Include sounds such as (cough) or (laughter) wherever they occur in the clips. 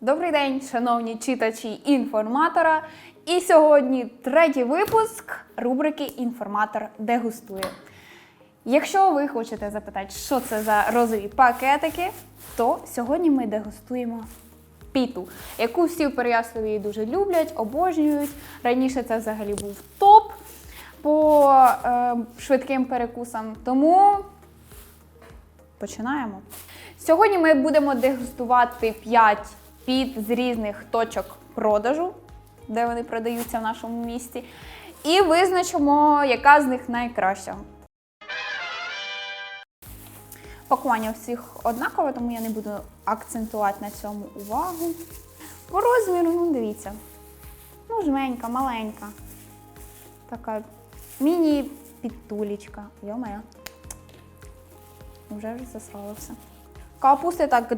Добрий день, шановні читачі інформатора. І сьогодні третій випуск рубрики Інформатор дегустує. Якщо ви хочете запитати, що це за розові пакетики, то сьогодні ми дегустуємо піту, яку всі в Переяславі дуже люблять, обожнюють. Раніше це взагалі був топ по е, швидким перекусам. Тому починаємо. Сьогодні ми будемо дегустувати 5 піт з різних точок продажу, де вони продаються в нашому місті, і визначимо, яка з них найкраща. Пакування всіх однакове, тому я не буду акцентувати на цьому увагу. По розміру, ну дивіться. Ну, жменька, маленька. Така міні-підтулічка. Йо-моє. Вже ж засрало все. Капусти так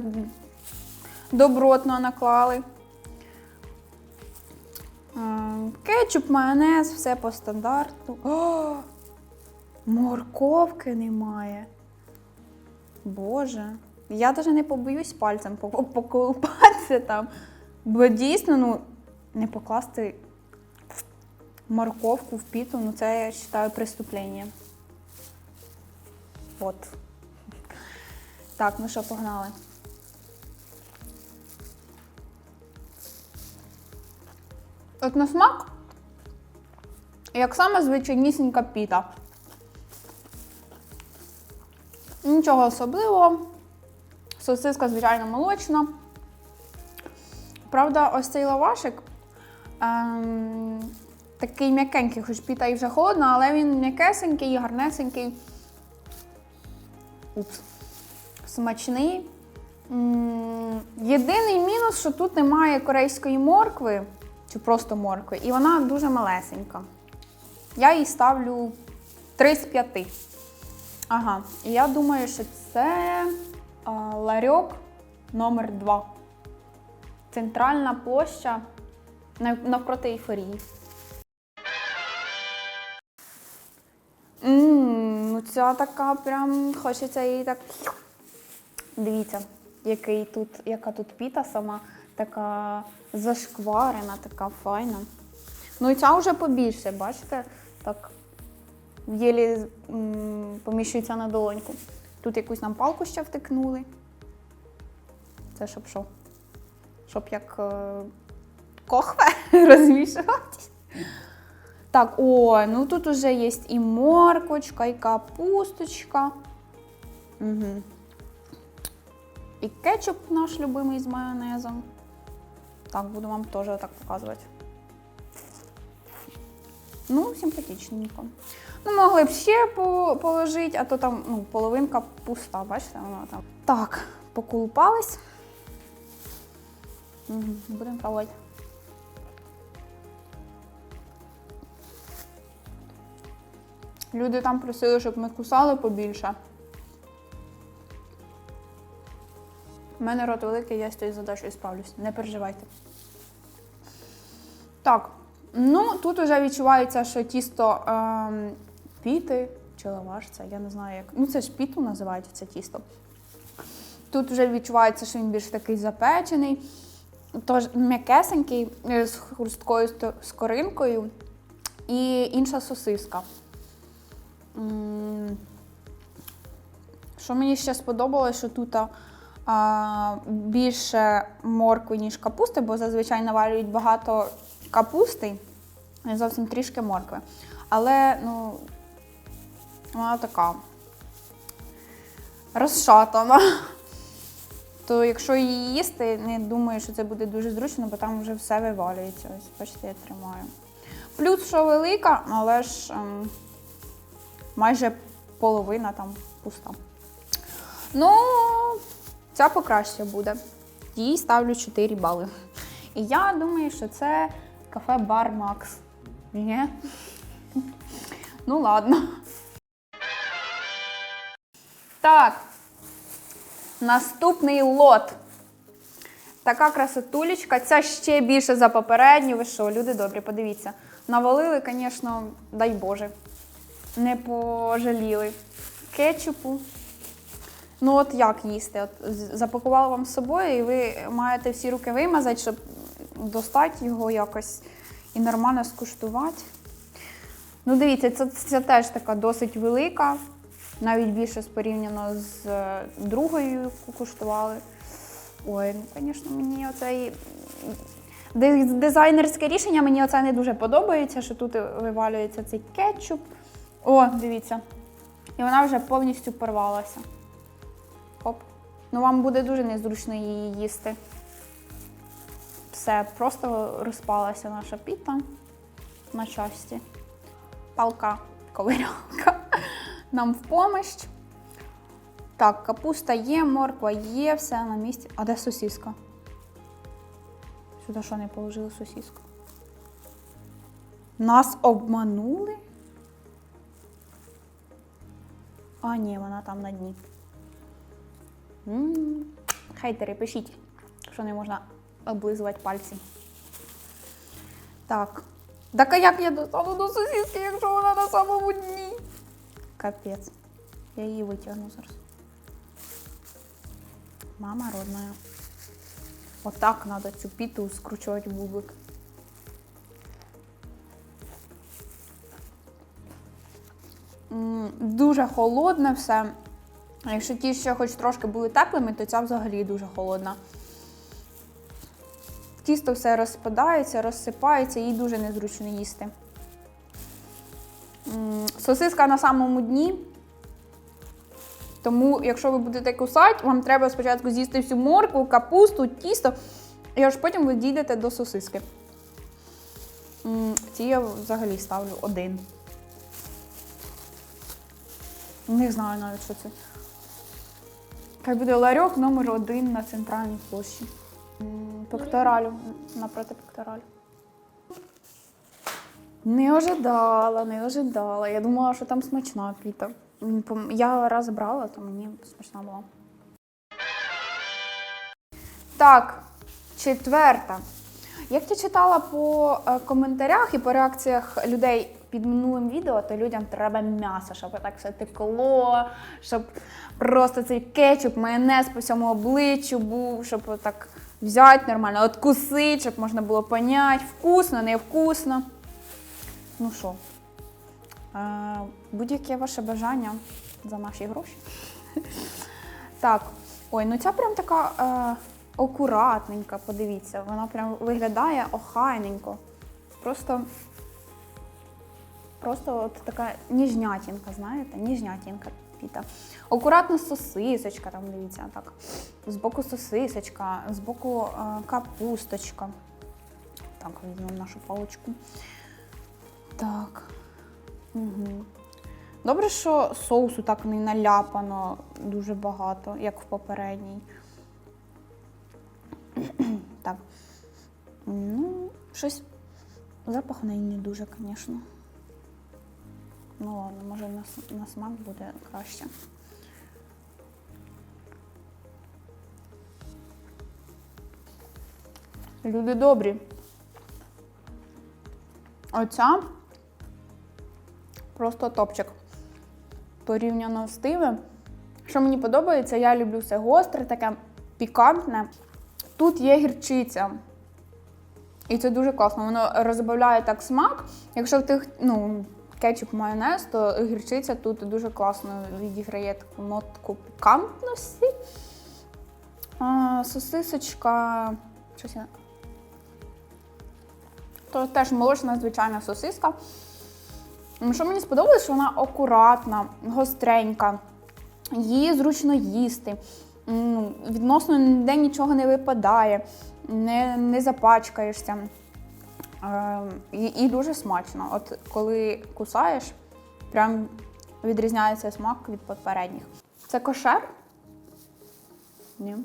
добротно наклали. Ем, Кетчуп, майонез, все по стандарту. О, морковки немає. Боже. Я навіть не побоюсь пальцем поколупатися там. Бо дійсно, ну, не покласти морковку в піту, ну це я вважаю преступлення. От. Так, ну що, погнали. От на смак, як саме звичайнісінька піта. Нічого особливого. Сосиска, звичайно, молочна. Правда, ось цей лавашик ем, такий м'якенький, хоч піта і вже холодна, але він м'якесенький, гарнесенький. Упс. Смачний. Єдиний мінус, що тут немає корейської моркви, чи просто моркви, і вона дуже малесенька. Я їй ставлю 3 з 5. Ага, і я думаю, що це ларьок номер 2 Центральна площа навпроти ейфорії. Ммм, ну ця така прям хочеться її так. Дивіться, який тут, яка тут піта сама, така зашкварена, така файна. Ну і ця вже побільше, бачите? Так єлі м, поміщується на долоньку. Тут якусь нам палку ще втикнули. Це щоб що? Щоб як е, кохве (laughs) розмішувати. Так, о, ну тут уже є і морквочка, і капусточка. Угу. І кетчуп наш любимий з майонезом. Так, буду вам теж так показувати. Ну, симпатичненько. Ну, могли б ще по- положити, а то там ну, половинка пуста, бачите, вона там. Так, поколупались. Угу, будемо пробувати. Люди там просили, щоб ми кусали побільше. У мене рот великий, я з цією задачею справлюсь. Не переживайте. Так, ну тут вже відчувається, що тісто ем, піти чи лаваш, це я не знаю як. Ну це ж піту називають це тісто. Тут вже відчувається, що він більш такий запечений, тож м'якесенький е, з хрусткою сто- скоринкою і інша сосиска. Що мені ще сподобалось, що тут більше моркви, ніж капусти, бо зазвичай наварюють багато капусти і зовсім трішки моркви. Але ну, вона така розшатана. (laughs) То якщо її їсти, не думаю, що це буде дуже зручно, бо там вже все вивалюється. Ось, бачите, я тримаю. Плюс, що велика, але ж ем, майже половина там пуста. Ну, ця покраще буде. Їй ставлю 4 бали. І я думаю, що це кафе Бар Макс. Ні? Ну, ладно. Так. Наступний лот. Така красотулечка. Ця ще більше за попередню. Ви що, люди добрі, подивіться. Навалили, звісно, дай Боже. Не пожаліли. Кетчупу. Ну от як їсти? От з- запакувала вам з собою, і ви маєте всі руки вимазати, щоб достати його якось і нормально скуштувати. Ну, дивіться, це, це теж така досить велика, навіть більше порівняно з е, другою, яку куштували. Ой, ну, звісно, мені оцей дизайнерське рішення, мені оце не дуже подобається, що тут вивалюється цей кетчуп. О, дивіться. І вона вже повністю порвалася. Ну, вам буде дуже незручно її їсти. Все, просто розпалася наша піта на часті. Палка ковирялка (laughs) нам в помощь. Так, капуста є, морква є, все на місці. А де сосиска? Сюди що не положили сосиску? Нас обманули? А, ні, вона там на дні. Хейтери, пишіть, що не можна облизувати пальці. Так. Так а як я достану до сосиски, якщо вона на самому дні? Капець. Я її витягну зараз. Мама родная. Отак треба цю піту скручувати в бублик. Дуже холодне все. А Якщо ті ще хоч трошки були теплими, то ця взагалі дуже холодна. Тісто все розпадається, розсипається, їй дуже незручно їсти. Сосиска на самому дні. Тому, якщо ви будете кусати, вам треба спочатку з'їсти всю моркву, капусту, тісто, і аж потім ви дійдете до сосиски. Ці я взагалі ставлю один. Не знаю навіть, що це. Хай буде ларьок номер один на центральній площі. Пекторалю, напроти пекторалю. Не ожидала, не ожидала. Я думала, що там смачна пом- Я раз брала, то мені смачна була. Так, четверта. Як я читала по е, коментарях і по реакціях людей під минулим відео, то людям треба м'ясо, щоб так все текло, щоб просто цей кетчуп, майонез по всьому обличчю був, щоб так взяти нормально, откусити, щоб можна було поняти, вкусно, невкусно. Ну що, е, будь-яке ваше бажання за наші гроші. Так, ой, ну ця прям така е, акуратненька, подивіться. Вона прям виглядає охайненько. Просто, просто от така ніжнятінка, знаєте, ніжнятінка піта. Акуратна сосисочка, там дивіться, так. Збоку сосисочка, збоку е, капусточка. Так, візьмемо нашу паличку. Так. Угу. Добре, що соусу так не наляпано дуже багато, як в попередній. так. Ну, щось запах неї не дуже, звісно. Ну ладно, може на, на смак буде краще. Люди добрі. Оця просто топчик. Порівняно з тими. Що мені подобається, я люблю все гостре, таке пікантне. Тут є гірчиця. І це дуже класно. Воно розбавляє так смак. Якщо в тих, ну, кетчуп майонез, то гірчиця тут дуже класно відіграє таку нотку пікантності. А, сосисочка. Щось я... То теж молочна звичайна сосиска. Що мені сподобалось, що вона акуратна, гостренька, її зручно їсти. Відносно ніде нічого не випадає, не, не запачкаєшся. Е, І, і дуже смачно. От коли кусаєш, прям відрізняється смак від попередніх. Це кошер? Ні.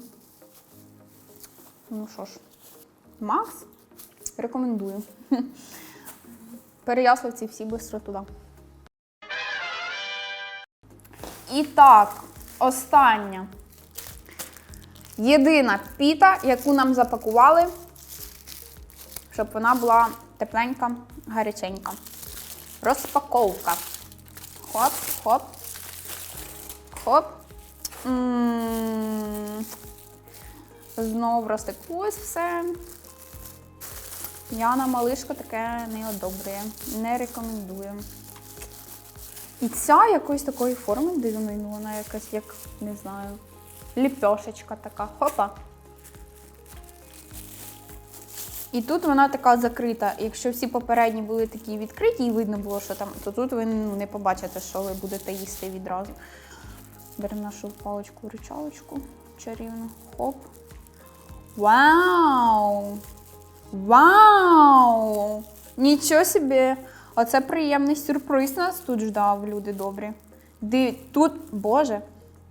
Ну що ж, Макс, рекомендую. (laughs) Переяславці всі бистро туди. І так, остання. Єдина піта, яку нам запакували, щоб вона була тепленька, гаряченька. Розпаковка. Хоп, хоп, хоп. М, Знов розтеклось все. Яна малишка таке не одобрює, не рекомендує. І ця якоїсь такої форми дивної, ну вона якась як, не знаю, ліпешечка така. Хопа. І тут вона така закрита. Якщо всі попередні були такі відкриті і видно було, що там, то тут ви ну, не побачите, що ви будете їсти відразу. Беремо нашу паличку-ручалочку чарівну. Хоп. Вау! Вау! Нічого собі! Оце приємний сюрприз нас тут ждав, люди добрі. Диві, тут, боже,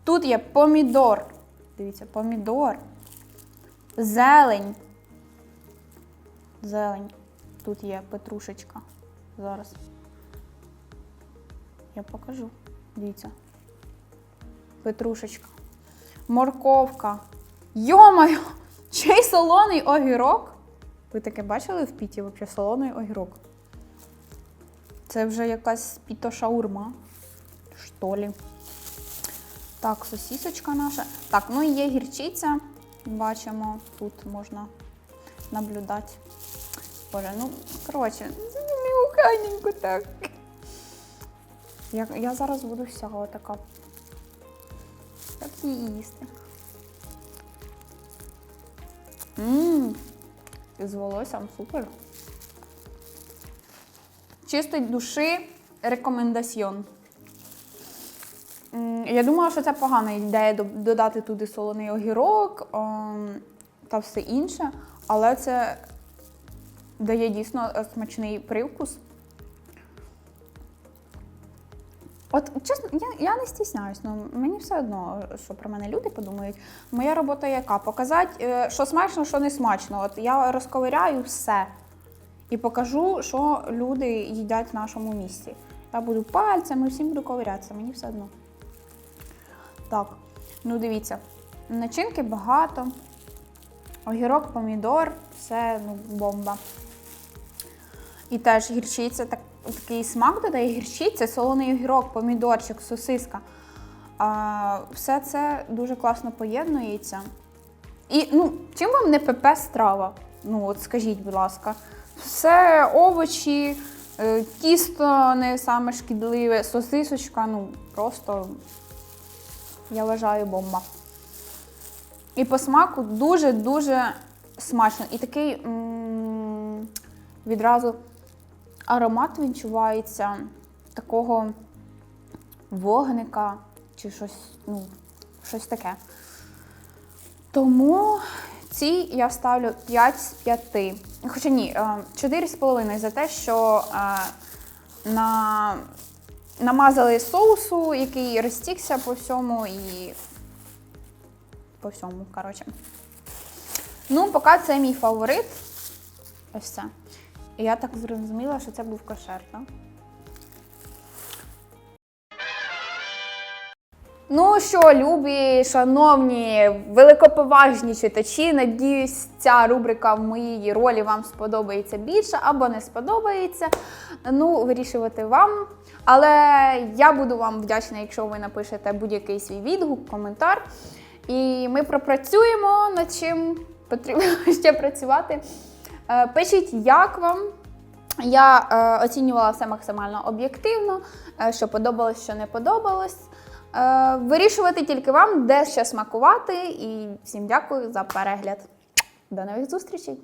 тут є помідор. Дивіться, помідор. Зелень. Зелень. Тут є петрушечка. Зараз. Я покажу. Дивіться. Петрушечка. Морковка. Йомаю! Ще й солоний огірок. Ви таке бачили в піті взагалі солоний огірок? Це вже якась піто-шаурма. Штолі. Так, сосісочка наша. Так, ну і є гірчиця. Бачимо, тут можна наблюдати. Боже, ну, коротше, неухайненько так. Я, я зараз буду вся така. Так і їсти. Ммм, з волоссям супер. Чистої душі рекомендаціон. Я думала, що це погана ідея додати туди солоний огірок ем, та все інше, але це дає дійсно е, смачний привкус. От чесно, я, я не стісняюсь, ну мені все одно, що про мене люди подумають. Моя робота яка? Показати, е, що смачно, що не смачно. От я розковиряю все і покажу, що люди їдять в нашому місті. Я буду пальцями, всім буду ковирятися, мені все одно. Так, ну дивіться, начинки багато. Огірок, помідор, все ну, бомба. І теж гірчиця, так, такий смак додає гірчиця, солоний огірок, помідорчик, сосиска. А, все це дуже класно поєднується. І ну, чим вам не ПП страва? Ну, от скажіть, будь ласка. Все овочі, е, тісто не саме шкідливе, сосисочка, ну просто я вважаю бомба. І по смаку дуже-дуже смачно. І такий м- відразу аромат відчувається такого вогника чи щось, ну, щось таке. Тому ці я ставлю 5 з 5. Хоча ні, е, 4,5 за те, що е, на... намазали соусу, який розтікся по всьому і по всьому, коротше. Ну, поки це мій фаворит. Ось це. І я так зрозуміла, що це був кошер, так? Ну що, любі, шановні, великоповажні читачі, надіюсь, ця рубрика в моїй ролі вам сподобається більше або не сподобається. Ну, вирішувати вам. Але я буду вам вдячна, якщо ви напишете будь-який свій відгук, коментар. І ми пропрацюємо над чим потрібно (laughs) ще працювати. Е, Пишіть, як вам. Я е, оцінювала все максимально об'єктивно, е, що подобалось, що не подобалось. Е, вирішувати тільки вам, де ще смакувати. І всім дякую за перегляд. До нових зустрічей!